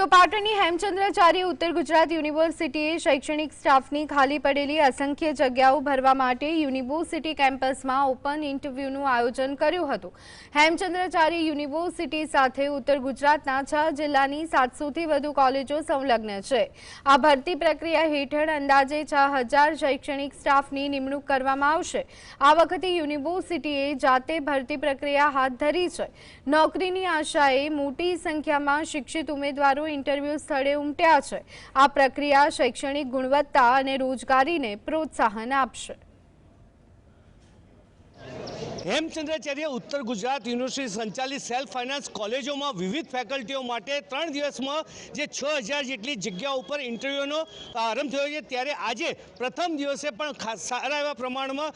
તો પાટણની હેમચંદ્રાચાર્ય ઉત્તર ગુજરાત યુનિવર્સિટીએ શૈક્ષણિક સ્ટાફની ખાલી પડેલી અસંખ્ય જગ્યાઓ ભરવા માટે યુનિવર્સિટી કેમ્પસમાં ઓપન ઇન્ટરવ્યૂનું આયોજન કર્યું હતું. હેમચંદ્રાચાર્ય યુનિવર્સિટી સાથે ઉત્તર ગુજરાતના છ જિલ્લાની સાતસોથી વધુ કોલેજો સંલગ્ન છે. આ ભરતી પ્રક્રિયા હેઠળ અંદાજે છ શૈક્ષણિક સ્ટાફની નિમણૂક કરવામાં આવશે. આ વખતે યુનિવર્સિટીએ જાતે ભરતી પ્રક્રિયા હાથ ધરી છે. નોકરીની આશાએ મોટી સંખ્યામાં શિક્ષિત ઉમેદવારો ઇન્ટરવ્યૂ સ્થળે ઉમટ્યા છે. આ પ્રક્રિયા શૈક્ષણિક ગુણવત્તા અને રોજગારીને પ્રોત્સાહન આપશે. હેમચંદ્રાચાર્ય ઉત્તર ગુજરાત યુનિવર્સિટી સંચાલિત સેલ્ફ ફાઇનાન્સ કોલેજોમાં વિવિધ ફેકલ્ટીઓ માટે ત્રણ દિવસમાં જે છ હજાર જેટલી જગ્યા ઉપર ઇન્ટરવ્યૂનો આરંભ થયો છે. ત્યારે આજે પ્રથમ દિવસે પણ સારા એવા પ્રમાણમાં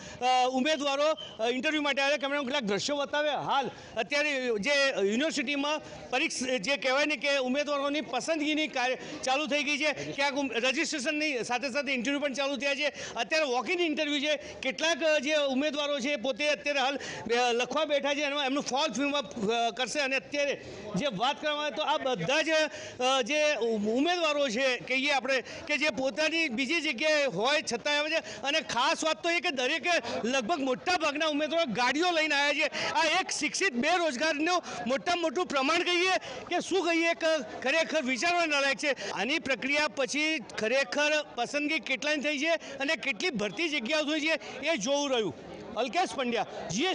ઉમેદવારો ઇન્ટરવ્યૂ માટે આવ્યા. કેમેરામાં કેટલાક દ્રશ્યો બતાવ્યા. હાલ અત્યારે જે યુનિવર્સિટીમાં પરીક્ષા, જે કહેવાય ને કે ઉમેદવારોની પસંદગીની કાર્ય ચાલુ થઈ ગઈ છે. ક્યાંક રજિસ્ટ્રેશનની સાથે સાથે ઇન્ટરવ્યૂ પણ ચાલુ થયા છે. અત્યારે વોક ઇન ઇન્ટરવ્યૂ છે. કેટલાક જે ઉમેદવારો છે, પોતે અત્યારે હાલ બે- લખવા બેઠા છે, એમાં એમનું ફોલ ફિલ્મ કરશે. અને અત્યારે જે વાત કરવામાં આવે તો આ બધા જ જે ઉમેદવારો છે, કહીએ આપણે, કે જે પોતાની બીજી જગ્યાએ હોય છતાં આવે છે અને ખાસ વાત તો એ કે દરેકે લગભગ મોટા ભાગના ઉમેદવારો ગાડીઓ લઈને આવ્યા છે. આ એક શિક્ષિત બેરોજગારનું મોટામાં મોટું પ્રમાણ કહીએ કે શું કહીએ કે, ખરેખર વિચારવાના લાયક છે. આની પ્રક્રિયા પછી ખરેખર પસંદગી કેટલાની થઈ છે અને કેટલી ભરતી જગ્યાઓ થઈ છે એ જોવું રહ્યું. અલ્કેશ પંડ્યા જીએસ